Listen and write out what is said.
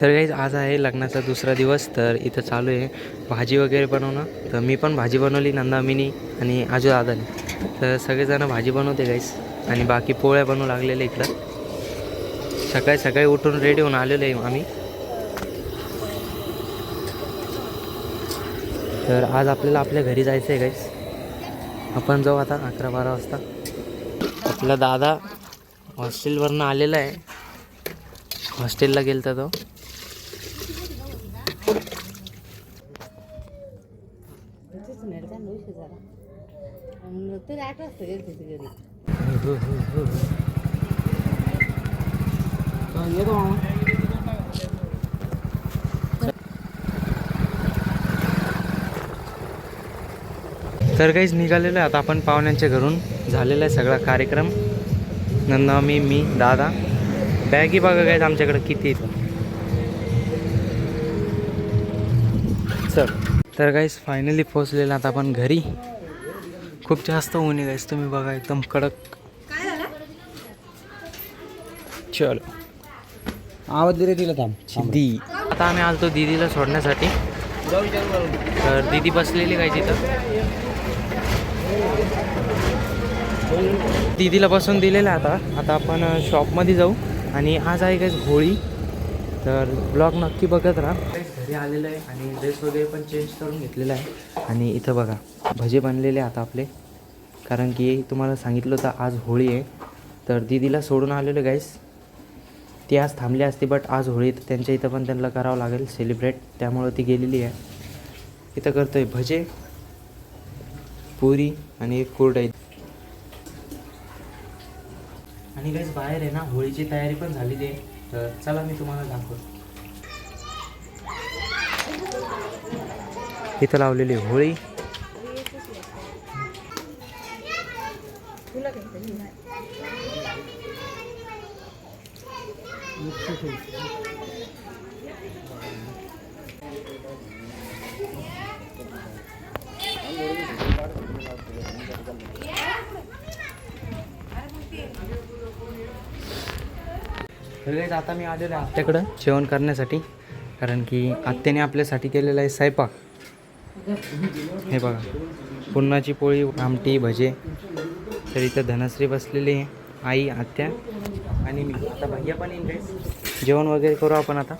तर काहीच आज आहे लग्नाचा दुसरा दिवस तर इथं चालू आहे. भाजी वगैरे बनवणं. तर मी पण भाजी बनवली नंदामिनी आणि आजू दादाने. तर सगळेजणं भाजी बनवते गाईस आणि बाकी पोळ्या बनवू लागलेल्या इकडं. सकाळी सकाळी उठून रेडी होऊन आलेलो आहे आम्ही. तर आज आपल्याला आपल्या घरी जायचं आहे गाईस आपण जाऊ आता अकरा बारा वाजता. आपला दादा हॉस्टेलवरनं आलेला आहे. हॉस्टेलला गेलता तो. तर काहीच निघालेलं आहे. आता आपण पाहुण्यांच्या घरून झालेला आहे सगळा कार्यक्रम. नंदा मी मी दादा. बॅगी बघा काय आमच्याकडे किती चल. तर काहीच फायनली पोचलेलं आता आपण घरी. खूप जास्त ऊन आहे गाईस तुम्ही बघा एकदम कडक. चलो. आवाज दिले तिला थांब. दी. आता आम्ही आलतो दीदीला सोडण्यासाठी. तर दीदी बसलेली काय तिथं दीदीला बसून दिलेलं आहे आता. आता आपण शॉपमध्ये जाऊ. आणि आज आहे काय होळी. तर ब्लॉग नक्की बघत राहा. घरी आलेलं आहे आणि ड्रेस वगैरे पण चेंज करून घेतलेला आहे. आणि इथं बघा भजे बनलेले आता आपले. कारण की तुम्हाला सांगितलं होतं आज होळी आहे. तर दीदीला सोडून आलेलं गाईस ती आज थांबली असती बट आज होळी तर त्यांच्या इथं पण त्यांना करावं लागेल सेलिब्रेट त्यामुळं ती गेलेली आहे. इथं करतोय भजे पुरी आणि एक कुरडई. आणि काहीच बाहेर आहे ना होळीची तयारी पण झालेली आहे तर चला मी तुम्हाला दाखवतो. इथं लावलेली आहे होळी. तर आता मी आलेलो आहे आत्याकडं जेवण करण्यासाठी. कारण की आत्याने आपल्यासाठी केलेला आहे स्वयंपाक. हे बघा पुरणाची पोळी आमटी भजे. तर इथं धनश्री बसलेली आहे आई आत्या आणि मी. आता भैया पण येईन जेवण वगैरे करू आपण आता.